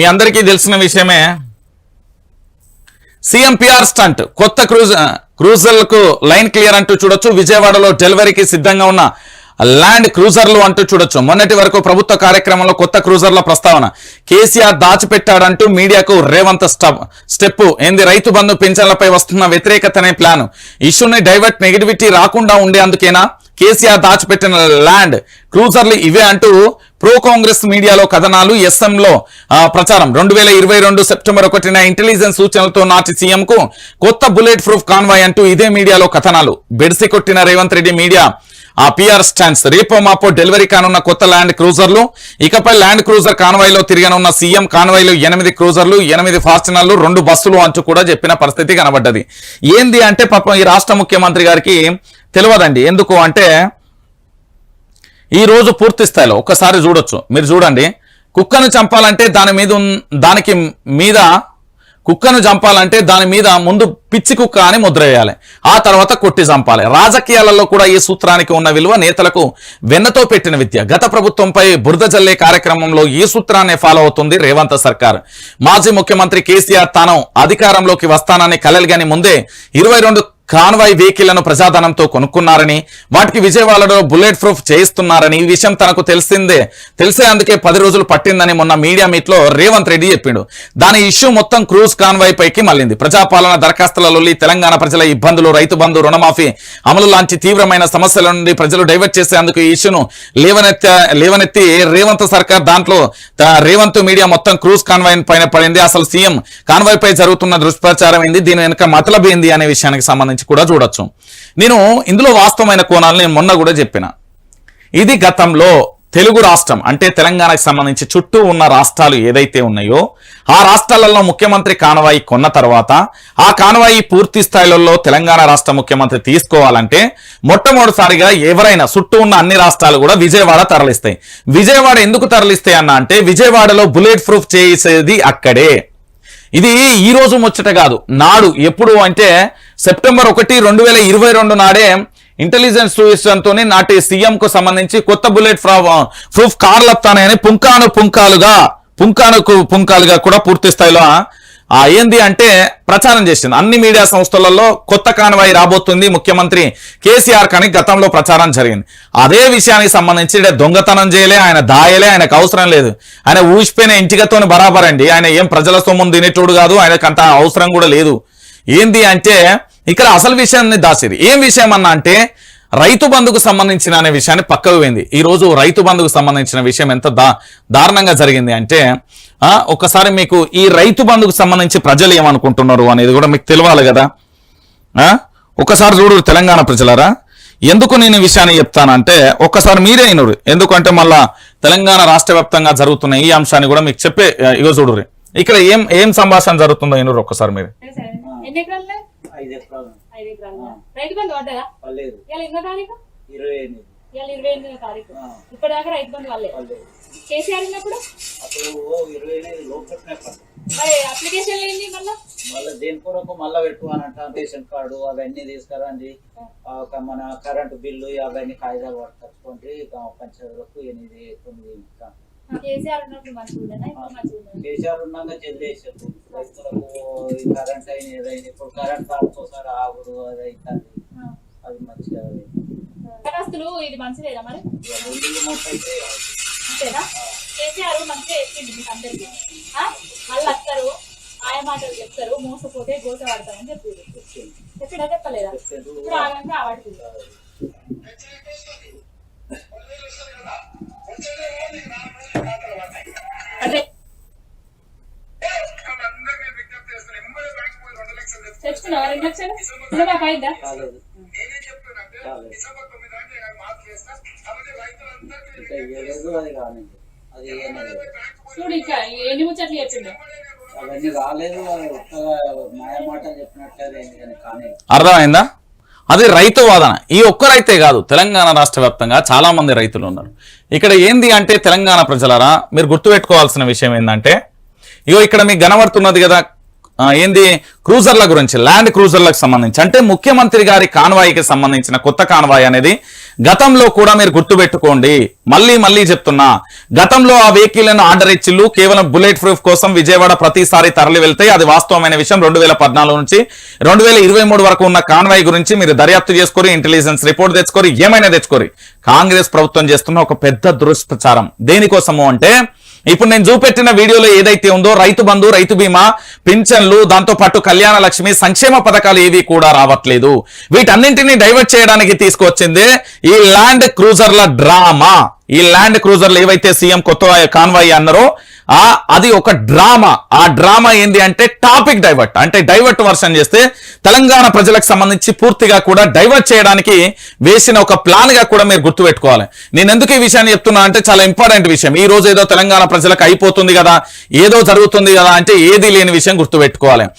మీ అందరికీ తెలిసిన విషయమే సీఎం పిఆర్ స్టంట్ కొత్త క్రూజ్ క్రూజర్లకు లైన్ క్లియర్ అంటూ చూడొచ్చు విజయవాడలో డెలివరీకి సిద్ధంగా ఉన్న ల్యాండ్ క్రూజర్లు అంటూ చూడొచ్చు. మొన్నటి వరకు ప్రభుత్వ కార్యక్రమంలో కొత్త క్రూజర్ల ప్రస్తావన కేసీఆర్ దాచిపెట్టాడంటూ మీడియాకు రేవంత్ స్టెప్ ఏంది రైతు బంధు పింఛన్లపై వస్తున్న వ్యతిరేకతనే ప్లాన్. ఇష్యూని డైవర్ట్ నెగిటివిటీ రాకుండా ఉండేందుకేనా కేసీఆర్ దాచిపెట్టిన ల్యాండ్ క్రూజర్లు ఇవే అంటూ ప్రో కాంగ్రెస్ మీడియాలో కథనాలు ఎస్ఎంలో ప్రచారం. రెండు వేల ఇరవై రెండు సెప్టెంబర్ ఒకటిన ఇంటెలిజెన్స్ సూచనలతో నాటి సీఎం కు కొత్త బుల్లెట్ ప్రూఫ్ కాన్వాయ్ అంటూ ఇదే మీడియాలో కథనాలు. బెడిసి కొట్టిన రేవంత్ రెడ్డి మీడియా ఆ పిఆర్ స్టాండ్స్. రేపో మాపో డెలివరీ కానున్న కొత్త ల్యాండ్ క్రూజర్లు. ఇకపై ల్యాండ్ క్రూజర్ కాన్వాయ్లో తిరగనున్న సీఎం కాన్వాయ్లో ఎనిమిది క్రూజర్లు ఎనిమిది ఫార్చునర్లు రెండు బస్సులు అంటూ కూడా చెప్పిన పరిస్థితి కనబడ్డది. ఏంది అంటే పాపం ఈ రాష్ట్ర ముఖ్యమంత్రి గారికి తెలియదండి. ఎందుకు అంటే ఈ రోజు పూర్తి స్థాయిలో ఒక్కసారి చూడొచ్చు. మీరు చూడండి. కుక్కను చంపాలంటే దాని మీద దానికి మీద కుక్కను చంపాలంటే దాని మీద ముందు పిచ్చి కుక్క అని ముద్ర వేయాలి. ఆ తర్వాత కొట్టి చంపాలి. రాజకీయాలలో కూడా ఈ సూత్రానికి ఉన్న విలువ నేతలకు వెన్నతో పెట్టిన విద్య. గత ప్రభుత్వంపై బురద జల్లే కార్యక్రమంలో ఈ సూత్రాన్ని ఫాలో అవుతుంది రేవంత్ సర్కార్. మాజీ ముఖ్యమంత్రి కేసీఆర్ తాను అధికారంలోకి వస్తానని కలలుగాని ముందే ఇరవై రెండు కాన్వాయ్ వెహికల్లను ప్రజాధనంతో కొనుక్కున్నారని వాటికి విజయవాడలో బుల్లెట్ ప్రూఫ్ చేయిస్తున్నారని ఈ విషయం తనకు తెలిసిందే. తెలిసే అందుకే పది రోజులు పట్టిందని మొన్న మీడియా మీట్లో రేవంత్ రెడ్డి చెప్పిండు. దాని ఇష్యూ మొత్తం క్రూజ్ కాన్వాయ్ పైకి మళ్ళింది. ప్రజాపాలన దరఖాస్తుల లొల్లి తెలంగాణ ప్రజల ఇబ్బందులు రైతు బంధు రుణమాఫీ అమలు లాంటి తీవ్రమైన సమస్యల నుండి ప్రజలు డైవర్ట్ చేసేందుకు ఈ ఇష్యూను లేవనెత్త లేవనెత్తి రేవంత్ సర్కార్ దాంట్లో రేవంత్ మీడియా మొత్తం క్రూజ్ కాన్వాయ్ పైన పడింది. అసలు సీఎం కాన్వాయ్ పై జరుగుతున్న దుష్ప్రచారం ఏంది? దీని వెనుక మతలబ్ ఏంది? అనే విషయానికి సంబంధించి కూడా చూడొచ్చు. నేను ఇందులో వాస్తవమైన కోణాలు నేను మొన్న కూడా చెప్పిన. ఇది గతంలో తెలుగు రాష్ట్రం అంటే తెలంగాణకు సంబంధించి చుట్టూ ఉన్న రాష్ట్రాలు ఏదైతే ఉన్నాయో ఆ రాష్ట్రాలలో ముఖ్యమంత్రి కానవాయి కొన్న తర్వాత ఆ కానవాయి పూర్తి స్థాయిలలో తెలంగాణ రాష్ట్ర ముఖ్యమంత్రి తీసుకోవాలంటే మొట్టమొదటిసారిగా ఎవరైనా చుట్టూ ఉన్న అన్ని రాష్ట్రాలు కూడా విజయవాడ తరలిస్తాయి. విజయవాడ ఎందుకు తరలిస్తాయి అన్న అంటే విజయవాడలో బుల్లెట్ ప్రూఫ్ చేసేది అక్కడే. ఇది ఈ రోజు ముచ్చట కాదు నాడు ఎప్పుడు అంటే సెప్టెంబర్ ఒకటి రెండు వేల ఇరవై రెండు నాడే ఇంటెలిజెన్స్ చూపించడంతోనే నాటి సీఎం కు సంబంధించి కొత్త బుల్లెట్ ప్రూఫ్ కార్లు వస్తానని పుంకాను పుంకాలుగా పుంకానుకు పుంకాలుగా కూడా పూర్తి స్థాయిలో ఆ ఏంది అంటే ప్రచారం చేసింది. అన్ని మీడియా సంస్థలలో కొత్త కాన్వాయి రాబోతుంది. ముఖ్యమంత్రి కేసీఆర్ కానీ గతంలో ప్రచారం జరిగింది. అదే విషయానికి సంబంధించి దొంగతనం చేయలే ఆయన దాయలే ఆయనకు అవసరం లేదు. ఆయన ఊసిపోయిన ఇంటికతోని బరాబర్ అండి ఆయన ఏం ప్రజల సొమ్మును తినేటోడు కాదు ఆయనకు అంత అవసరం కూడా లేదు. ఏంది అంటే ఇక్కడ అసలు విషయాన్ని దాసేది. ఏం విషయం అన్నా అంటే రైతు బంధుకు సంబంధించిన అనే విషయాన్ని పక్కకు పోయింది. ఈ రోజు రైతు బంధుకు సంబంధించిన విషయం ఎంత దా దారుణంగా జరిగింది అంటే ఒకసారి ఒక్కసారి మీకు ఈ రైతు బంధుకు సంబంధించి ప్రజలు ఏమనుకుంటున్నారు అనేది కూడా మీకు తెలియాలి కదా. ఒకసారి చూడు తెలంగాణ ప్రజలరా. ఎందుకు నేను విషయాన్ని చెప్తానంటే ఒక్కసారి మీరే అయినరు ఎందుకంటే మళ్ళా తెలంగాణ రాష్ట్ర వ్యాప్తంగా జరుగుతున్న ఈ అంశాన్ని కూడా మీకు చెప్పే ఇగో చూడుర్రి. ఇక్కడ ఏం ఏం సంభాషణ జరుగుతుందో అయినరు ఒక్కసారి మీరు. ఎన్ని ఎకరాలు? ఐదు ఎకరాలు. ఐదు ఎకరాలు. ఉన్నాయి. రైతు బంధు పడ్డదా? పర్లేదు ఎన్నో తారీఖు? ఇరవై ఎనిమిది. ఇవాళ ఇరవై ఎనిమిదో తారీఖు. ఇప్పటిదాకా రైతు బంధు వాళ్ళే ఉన్నప్పుడు? అప్పుడు మరి అప్లికేషన్ మళ్ళా? మళ్ళీ దేని కొరకు రేషన్ కార్డు అవన్నీ తీసుకురండి. మన కరెంటు బిల్లు అవన్నీ కాగితాలు పట్టుకొచ్చుకోండి. పంచాయతీలకు ఎనిమిది తొమ్మిది. కేసీఆర్ ఉన్నప్పుడు మంచిగా ఉండదా ఇప్పుడు మంచిగా ఉండదా కేసీఆర్ ఉన్నాక చెల్లేసారు రైతులకు ఈ కరెంట్ అయిన ఏదైనా ఇప్పుడు కరెంట్ కాకపోసారి ఆగుడు అది అవుతుంది ఆ. అది మంచిగా దరఖాస్తులు ఇది మంచిదేనా మరి? అంతేనా? కేసీఆర్ మంచిగా చెప్పింది మీకు అందరికి. వాళ్ళు వస్తారు ఆయ మాటలు చెప్తారు మోసపోతే గోస పడతామని చెప్పారు చెప్పినా చెప్పలేదా? ఇప్పుడు ఆగంటే ఆవాడుతుంది చూడు ఇంకా ఎన్ని ముచ్చట్లు చెప్పిండు? అవన్నీ రాలేదు. మాయ మాటలు అర్థమైందా? అది రైతు వాదన. ఈ ఒక్క రైతే కాదు తెలంగాణ రాష్ట్ర వ్యాప్తంగా చాలా మంది రైతులు ఉన్నారు. ఇక్కడ ఏంది అంటే తెలంగాణ ప్రజలారా మీరు గుర్తుపెట్టుకోవాల్సిన విషయం ఏంటంటే ఇగో ఇక్కడ మీకు కనబడుతున్నది కదా ఏంది? క్రూజర్ల గురించి ల్యాండ్ క్రూజర్లకు సంబంధించి. అంటే ముఖ్యమంత్రి గారి కాన్వాయికి సంబంధించిన కొత్త కాన్వాయ్ అనేది గతంలో కూడా మీరు గుర్తుపెట్టుకోండి. మళ్ళీ మళ్ళీ చెప్తున్నా గతంలో ఆ వెహికల్ను ఆర్డర్ ఇచ్చిళ్ళు కేవలం బుల్లెట్ ప్రూఫ్ కోసం విజయవాడ ప్రతిసారి తరలి వెళ్తే అది వాస్తవమైన విషయం. రెండు వేల పద్నాలుగు నుంచి రెండు వేల ఇరవై మూడు వరకు ఉన్న కాన్వాయ్ గురించి మీరు దర్యాప్తు చేసుకొని ఇంటెలిజెన్స్ రిపోర్ట్ తెచ్చుకోరి ఏమైనా తెచ్చుకోరి. కాంగ్రెస్ ప్రభుత్వం చేస్తున్న ఒక పెద్ద దుష్ప్రచారం. దేనికోసము అంటే ఇప్పుడు నేను చూపెట్టిన వీడియోలో ఏదైతే ఉందో రైతు బంధు రైతు బీమా పింఛన్లు దాంతో పాటు కళ్యాణ లక్ష్మి సంక్షేమ పథకాలు ఏవి కూడా రావట్లేదు. వీటన్నింటినీ డైవర్ట్ చేయడానికి తీసుకొచ్చింది ఈ ల్యాండ్ క్రూజర్ల డ్రామా. ఈ ల్యాండ్ క్రూజర్లు ఏవైతే సీఎం కొత్త కాన్వాయ్ అన్నారో ఆ అది ఒక డ్రామా. ఆ డ్రామా ఏంది అంటే టాపిక్ డైవర్ట్. అంటే డైవర్ట్ వర్షన్ చేస్తే తెలంగాణ ప్రజలకు సంబంధించి పూర్తిగా కూడా డైవర్ట్ చేయడానికి వేసిన ఒక ప్లాన్గా కూడా మీరు గుర్తుపెట్టుకోవాలి. నేను ఎందుకు ఈ విషయాన్ని చెప్తున్నా అంటే చాలా ఇంపార్టెంట్ విషయం. ఈ రోజు ఏదో తెలంగాణ ప్రజలకు అయిపోతుంది కదా ఏదో జరుగుతుంది కదా అంటే ఏది లేని విషయం గుర్తుపెట్టుకోవాలి.